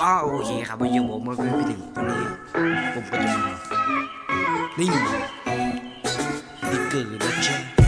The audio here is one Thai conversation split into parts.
ก็โอเคครับวันนี้ผมมาไปถึงตรงนี้ผมก็จะมานี่ติดเกิดแล้วใช่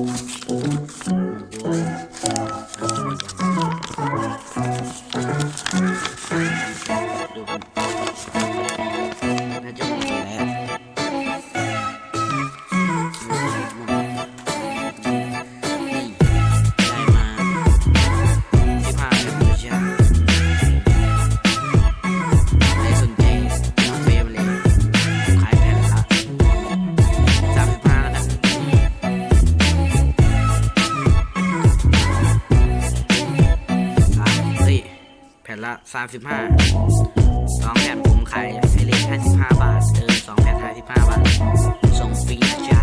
うん。35สองแผ่นผมขายไฟเลขห้าสิบห้าบาท เออสองแผ่น55 บาท ส่งฟรีนะจ๊ะ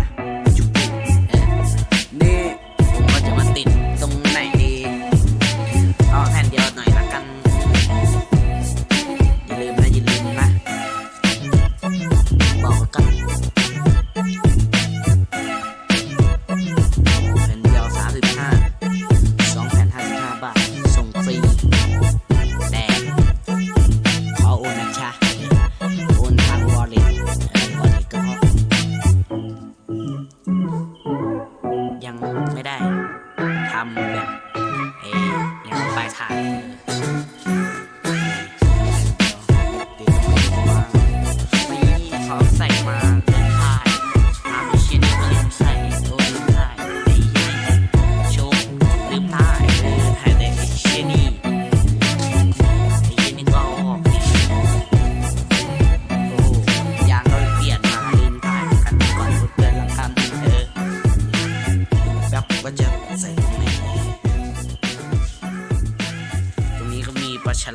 ำ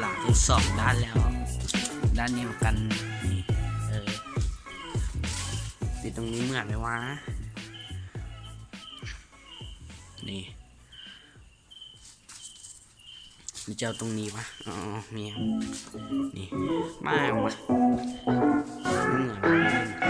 หลังสองด้านแล้ว ด้านนี้เหมือนกันนี่เออติดตรงนี้เหมือนไหมวะนี่หรืจะเอาตรงนี้ปะอ๋อมีนี่มาออกมาเหมือน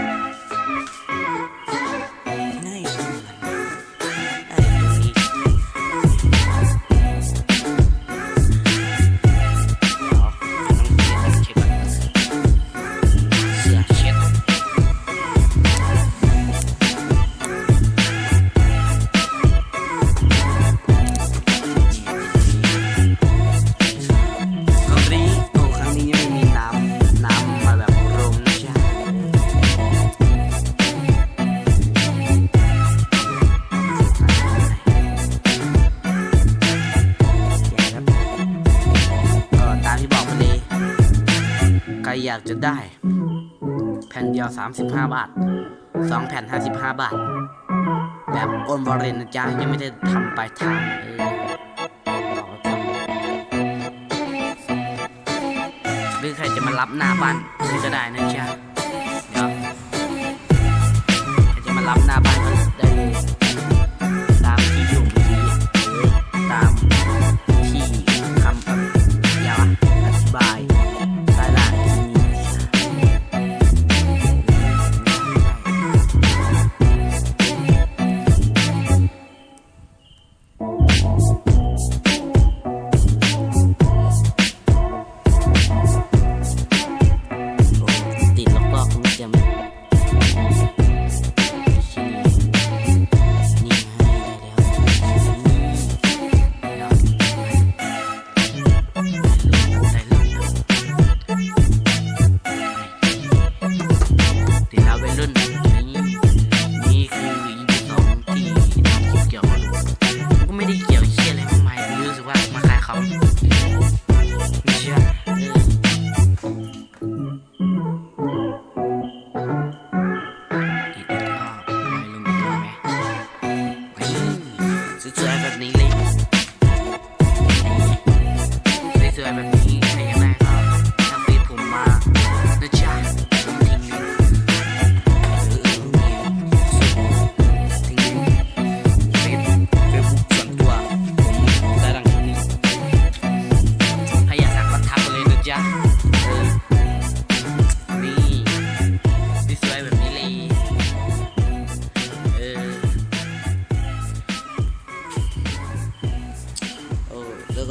ใครอยากจะได้ แผ่นเดียว 35 บาท 2 แผ่น 55 บาท แบบโอนวอร์เรนะจ๊ะยังไม่ได้ทำไปทางเออหรือใครจะมารับหน้าบ้านก็ได้นะจ๊ะเดี๋ยวใครจะมารับหน้าบ้าน tonight.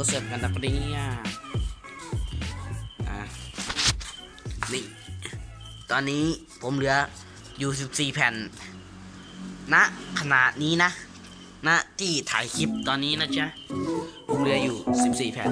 เสริมกันนะปริยอะนี่ตอนนี้ผมเหลืออยู่ 14 แผ่นณนะขนาดนี้นะณนะที่ถ่ายคลิปตอนนี้นะจ๊ะผมเหลืออยู่ 14 แผ่น